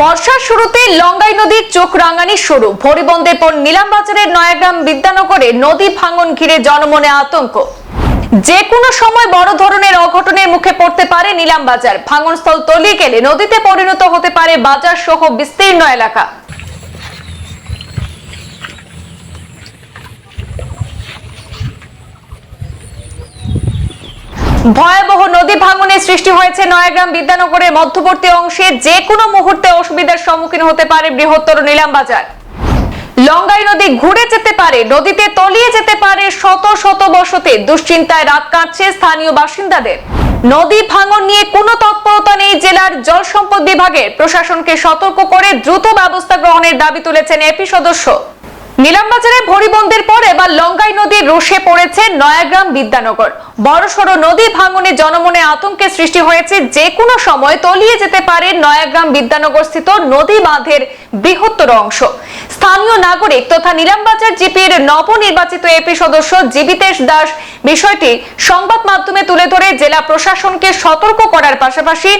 বর্ষার শুরুতে লঙ্গাই নদীর চোখ রাঙানি শুরু। ভরিবন্দের পর নিলামবাজারের নয়াগ্রাম বিদ্যানগরে নদী ভাঙন ঘিরে জনমনে আতঙ্ক। যে কোনো সময় বড় ধরনের অঘটনের মুখে পড়তে পারে নিলামবাজার। ভাঙনস্থল তলিয়ে গেলে নদীতে পরিণত হতে পারে বাজার সহ বিস্তীর্ণ এলাকা। ভয়াবহ নদী ভাঙনের সৃষ্টি হয়েছে নয়াগ্রাম বিদ্যানগরের মধ্যবর্তী অংশে। যে কোনো মুহূর্তে অসুবিধার সম্মুখীন হতে পারে বৃহত্তর নিলামবাজার লঙ্গাই নদী ঘুরে যেতে পারে, নদীতে তলিয়ে যেতে পারে শত শত বসতে। দুশ্চিন্তায় রাত কাটছে স্থানীয় বাসিন্দাদের। নদী ভাঙন নিয়ে কোনো তৎপরতা নেই জেলার জল সম্পদ বিভাগের। প্রশাসনকে সতর্ক করে দ্রুত ব্যবস্থা গ্রহণের দাবি তুলেছেন এপি সদস্য। নিলামবাজারে ভরিবন্দের পর এবার লঙ্কাই নদীর রোষে পড়েছে নয়াগ্রাম বিদ্যানগর। বড়সড় নদী ভাঙনে জনমনে আতঙ্কের সৃষ্টি হয়েছে যে কোনো সময় তলিয়ে যেতে পারে নয়াগ্রাম বিদ্যানগর স্থিত নদী বাঁধের বৃহত্তর অংশ। স্থানীয় নাগরিক তথা নিলামবাজার জিপির নবনির্বাচিত এপি সদস্য জীবিতেশ দাস বিষয়টি সংবাদ মাধ্যমে তুলে ধরে জেলা প্রশাসনকে সতর্ক করার পাশাপাশি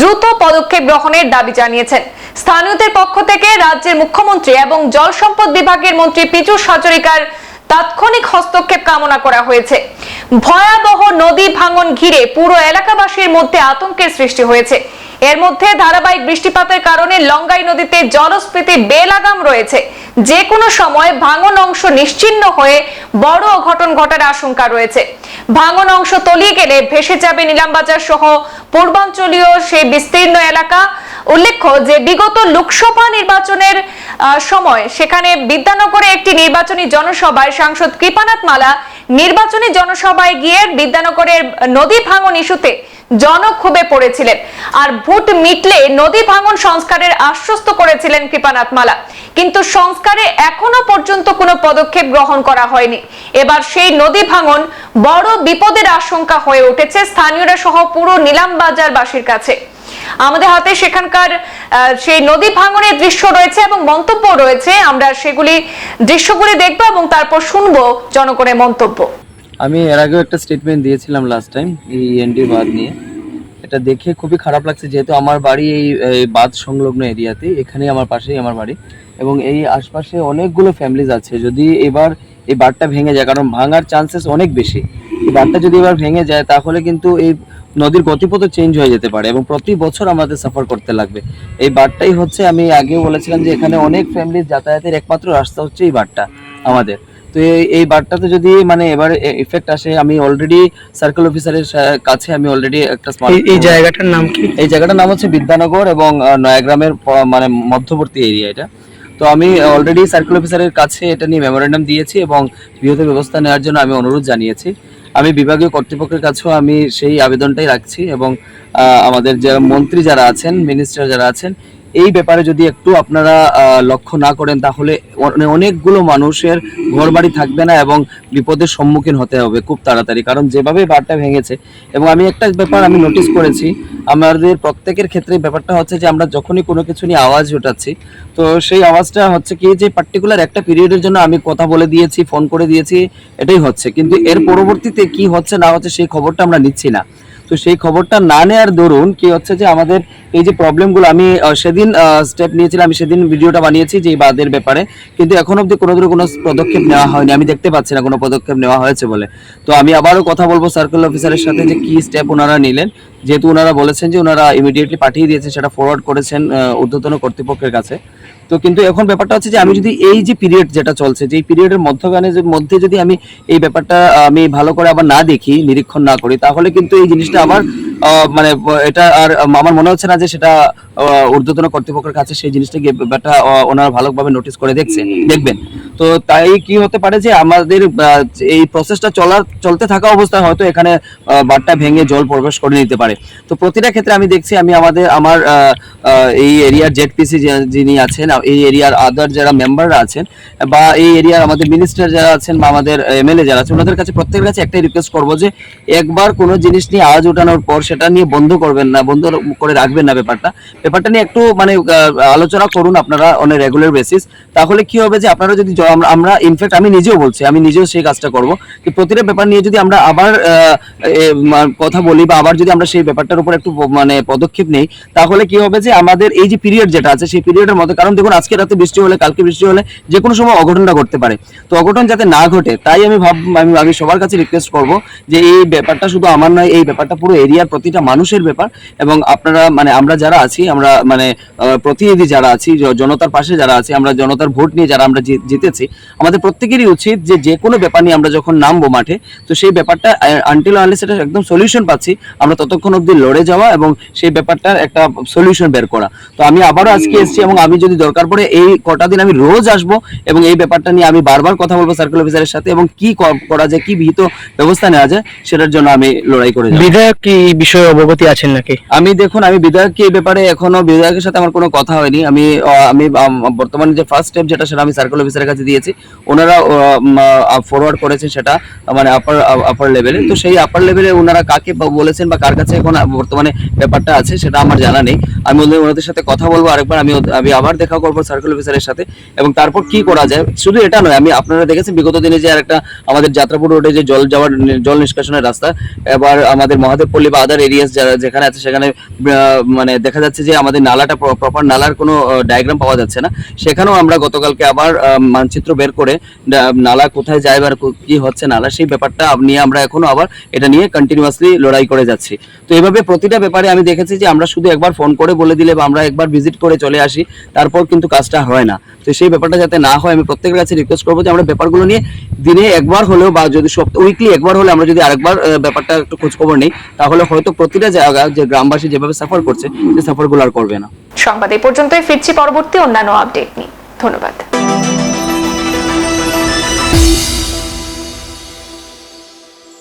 দ্রুত পদক্ষেপ গ্রহণের দাবি জানিয়েছেন। স্থানীয়দের পক্ষ থেকে রাজ্যের মুখ্যমন্ত্রী এবং জল সম্পদ বিভাগের মন্ত্রী পীযূষ হাজরিকার তাৎক্ষণিক হস্তক্ষেপ কামনা করা হয়েছে। ভয়াবহ নদী ভাঙন ঘিরে পুরো এলাকাবাসীর মধ্যে আতঙ্কের সৃষ্টি হয়েছে। এর মধ্যে ধারাবাহিক বৃষ্টিপাতের কারণে লঙ্গাই নদীতে জলস্ফীতি বেলাগাম রয়েছে। যে কোনো সময় ভাঙন অংশ নিশ্চিহ্ন হয়ে বড় অঘটন ঘটার আশঙ্কা রয়েছে। ভাঙন অংশ তলিয়ে গেলে ভেসে যাবে নিলামবাজার সহ পূর্বাঞ্চলীয় সেই বিস্তীর্ণ এলাকা। উল্লেখ্য যে বিগত লোকসভা নির্বাচনের সময় সেখানে বিদ্যানগরে একটি নির্বাচনী জনসভায় সাংসদ কৃপানাথ মালা নির্বাচনী জনসভায় গিয়ে বিদ্যানগরের নদী ভাঙন ইস্যুতে জনক্ষোভে পড়েছিলেন। আর ভোট মিটলে নদী ভাঙন সংস্কারের আশ্বস্ত করেছিলেন কৃপানাথ মালা। কিন্তু সংস্কারে এখনও পর্যন্ত কোনো পদক্ষেপ গ্রহণ করা হয়নি। এবার সেই নদী ভাঙন বড় বিপদের আশঙ্কা হয়ে উঠেছে স্থানীয়রা সহ পুরো নিলামবাজারবাসীর কাছে। আমাদের হাতে সেখানকার সেই নদী ভাঙনের দৃশ্য রয়েছে এবং মন্তব্য রয়েছে। আমরা সেগুলি দৃশ্যগুলি দেখব এবং তারপর শুনব জনগণের মন্তব্য। আমি এর আগেও একটা স্টেটমেন্ট দিয়েছিলাম লাস্ট টাইম এই এনডি বাঁধ নিয়ে। এটা দেখে খুবই খারাপ লাগছে, যেহেতু আমার বাড়ি এই বাঁধ সংলগ্ন এরিয়াতে, এখানেই আমার পাশেই আমার বাড়ি। এবং এই আশপাশে অনেকগুলো ফ্যামিলিজ আছে, যদি এবার এই বাঁধটা ভেঙে যায়, কারণ ভাঙার চান্সেস অনেক বেশি। এই বাঁধটা যদি এবার ভেঙে যায়, তাহলে কিন্তু এই নদীর গতিপথও চেঞ্জ হয়ে যেতে পারে এবং প্রতি বছর আমাদের সাফার করতে লাগবে। এই বাঁধটাই হচ্ছে, আমি আগেও বলেছিলাম যে এখানে অনেক ফ্যামিলির যাতায়াতের একমাত্র রাস্তা হচ্ছে এই বাঁধটা আমাদের। তো এই বারটাতে যদি মানে এবার ইফেক্ট আসে আমি অলরেডি সার্কেল অফিসারের কাছে আমি অলরেডি একটা স্মার্ট এই- জায়গাটার নাম কি? এই জায়গাটার নাম হচ্ছে বিদ্যানগর এবং নয়াগ্রামের মানে মধ্যবর্তী এরিয়া এটা। তো আমি অলরেডি সার্কেল অফিসারের কাছে এটা নিয়ে মেমোরেন্ডাম দিয়েছি এবং বৃহৎ ব্যবস্থা নেওয়ার জন্য আমি অনুরোধ জানিয়েছি। আমি বিভাগীয় কর্তৃপক্ষের কাছেও আমি সেই আবেদনটাই রাখছি এবং আমাদের যারা মন্ত্রী যারা আছেন মিনিস্টার যারা আছেন এই ব্যাপারে যদি একটু আপনারা লক্ষ্য না করেন, তাহলে অনেকগুলো মানুষের ঘরবাড়ি থাকবে না এবং বিপদের সম্মুখীন হতে হবে খুব তাড়াতাড়ি। কারণ যেভাবে বারটা ভেঙেছে, এবং আমি একটা ব্যাপার আমি নোটিস করেছি, আমাদের প্রত্যেকের ক্ষেত্রে ব্যাপারটা হচ্ছে যে, আমরা যখনই কোনো কিছু নিয়ে আওয়াজ ওঠাচ্ছি তো সেই আওয়াজটা হচ্ছে কি যে পার্টিকুলার একটা পিরিয়ডের জন্য আমি কথা বলে দিয়েছি ফোন করে দিয়েছি, এটাই হচ্ছে। কিন্তু এর পরবর্তীতে কি হচ্ছে না হচ্ছে সেই খবরটা আমরা নিচ্ছি না। তো সেই খবরটা না নেওয়ার দরুন কি হচ্ছে যে আমাদের এই যে প্রবলেমগুলো আমি সেদিন স্টেপ নিয়েছিলাম, আমি সেদিন ভিডিওটা বানিয়েছি যে বাদের ব্যাপারে। কিন্তু এখন অবধি কোনো ধরনের কোনো পদক্ষেপ নেওয়া হয়নি। আমি দেখতে পাচ্ছি না কোনো পদক্ষেপ নেওয়া হয়েছে বলে। তো আমি আবারও কথা বলব সার্কেল অফিসারের সাথে যে কি স্টেপ ওনারা নিলেন। যেহেতু ওনারা বলেছেন যে ওনারা ইমিডিয়েটলি পাঠিয়ে দিয়েছেন, সেটা ফরওয়ার্ড করেছেন ঊর্ধ্বতন কর্তৃপক্ষের কাছে। তো কিন্তু এখন ব্যাপারটা হচ্ছে যে আমি যদি এই যে পিরিয়ড যেটা চলছে, যে পিরিয়ডের মধ্যখানে মধ্যে যদি আমি এই ব্যাপারটা, আমি ভালো করে আবার না দেখি, নিরীক্ষণ না করি, তাহলে কিন্তু এই জিনিসটা আমার মানে এটা আর আমার মনে হচ্ছে না যে সেটা ঊর্ধ্বতন কর্তৃপক্ষের কাছে সেই জিনিসটা গিয়ে ব্যাপারটা ওনারা ভালোভাবে নোটিস করে দেখছে, দেখবেন। তো তাই কি হতে পারে যে আমাদের এই প্রসেসটা চলার, চলতে থাকা অবস্থায় হয়তো এখানে বাঁধটা ভেঙে জল প্রবেশ করে নিতে পারে। তো প্রতিটা ক্ষেত্রে আমি দেখছি, আমি আমাদের, আমার এই এরিয়ার জেডপিসি যিনি আছেন এই এরিয়ার আদার যারা মেম্বাররা আছেন, বা এই এরিয়ার আমাদের মিনিস্টার যারা আছেন, বা আমাদের এমএলএ যারা আছেন, ওনাদের কাছে প্রত্যেকের কাছে একটাই রিকোয়েস্ট করব যে একবার কোনো জিনিস নিয়ে আওয়াজ ওঠানোর পর সেটা নিয়ে বন্ধ করবেন না, বন্ধ করে রাখবেন না ব্যাপারটা। ব্যাপারটা নিয়ে একটু মানে আলোচনা করুন আপনারা অন রেগুলার বেসিস তাহলে কি হবে যে আপনারা যদি আমরা- আমরা ইনফ্যাক্ট আমি নিজেও বলছি, আমি নিজেও সেই কাজটা করব। যে প্রতিটা ব্যাপার নিয়ে যদি আমরা আবার কথা বলি বা আবার যদি আমরা সেই ব্যাপারটার উপর একটু মানে পদক্ষেপ নেই, তাহলে কি হবে যে আমাদের এই যে পিরিয়ড যেটা আছে, সেই পিরিয়ডের মধ্যে কারণ দেখুন, আজকে রাতে বৃষ্টি হলে, কালকে বৃষ্টি হলে যে কোনো সময় অঘটনটা ঘটতে পারে। তো অঘটন যাতে না ঘটে, তাই আমি ভাব আমি আমি সবার কাছে রিকোয়েস্ট করব যে এই ব্যাপারটা শুধু আমার নয়, এই ব্যাপারটা পুরো এরিয়ার প্রতিটা মানুষের ব্যাপার। এবং আপনারা মানে আমরা যারা আছি, আমরা মানে প্রতিনিধি যারা আছি জনতার পাশে যারা আছি, আমরা জনতার ভোট নিয়ে যারা আমরা জি- জিতেছি আমাদের প্রত্যেকেরই উচিত যে যে কোনো ব্যাপার নিয়ে আমরা যখন নামবো মাঠে তো সেই ব্যাপারটা আনটিল আনলেস সেটা একদম সলিউশন পাচ্ছি আমরা ততক্ষণ অবধি লড়ে যাওয়া এবং সেই ব্যাপারটার একটা সলিউশন বের করা। তো আমি আবারও আজকে এসেছি এবং আমি যদি দরকার পড়ে এই কটা দিন আমি রোজ আসব এবং এই ব্যাপারটা নিয়ে আমি বারবার কথা বলব সার্কেল অফিসারের সাথে এবং কি করা যায় কি বিহিত ব্যবস্থা নেওয়া যায় সেটার জন্য আমি লড়াই করে যাব। বিধায়ক কি এই বিষয়ে অবগতি আছেন নাকি? আমি দেখুন আমি বিধায়ককে এই ব্যাপারে এখনও বিধায়কের সাথে আমার কোনো কথা হয়নি। আমি আমি বর্তমানে যে ফার্স্ট স্টেপ যেটা সেটা আমি সার্কেল অফিসারের কাছে দিয়েছি। ওনারা ফরওয়ার্ড করেছেন সেটা মানে আপার আপার লেভেলে তো সেই আপার লেভেলে ওনারা কাকে বলেছেন বা কার কাছে এখন বর্তমানে ব্যাপারটা আছে সেটা আমার জানা নেই। আমি ওদের ওনাদের সাথে কথা বলব আরেকবার। আমি আমি আবার দেখা করব সার্কেল অফিসারের সাথে এবং তারপর কি করা যায়? শুধু এটা নয় আমি আপনারা দেখেছেন বিগত দিনে যে একটা আমাদের যাত্রাপুর রোডে যে জল যাওয়ার জল নিষ্কাশনের রাস্তা এবার আমাদের মহাদেবপল্লী বা আদার এরিয়াস যারা যেখানে আছে সেখানে মানে দেখা যাচ্ছে যে আমাদের নালাটা প্রপার নালার কোনো ডায়াগ্রাম পাওয়া যাচ্ছে না। সেখানেও আমরা গতকালকে আবার আহ, মানচিত্র বের করে নালা কোথায় যায় বা কি হচ্ছে নালা, সেই ব্যাপারটা নিয়ে আমরা এখনও আবার এটা নিয়ে কন্টিনিউয়াসলি লড়াই করে যাচ্ছি। তো এইভাবে প্রতিটা ব্যাপারে আমি দেখেছি যে আমরা শুধু একবার ফোন করে বলে দিলে বা আমরা একবার ভিজিট করে চলে আসি, তারপর কিন্তু কাজটা হয় না। তো সেই ব্যাপারটা যাতে না হয়, আমি প্রত্যেকের কাছে রিকোয়েস্ট করব যে আমরা ব্যাপারগুলো নিয়ে দিনে একবার হলেও বা যদি সপ্তাহ উইকলি একবার হলে আমরা যদি আরেকবার ব্যাপারটা একটু খোঁজ খবর নিই, তাহলে হয়তো প্রতিটা জায়গা যে গ্রামবাসী যেভাবে সাফার করছে সেই সাফারগুলো আর করবে না। সংবাদ এই পর্যন্তই, ফিরছি পরবর্তী অন্যান্য আপডেট নিয়ে। ধন্যবাদ।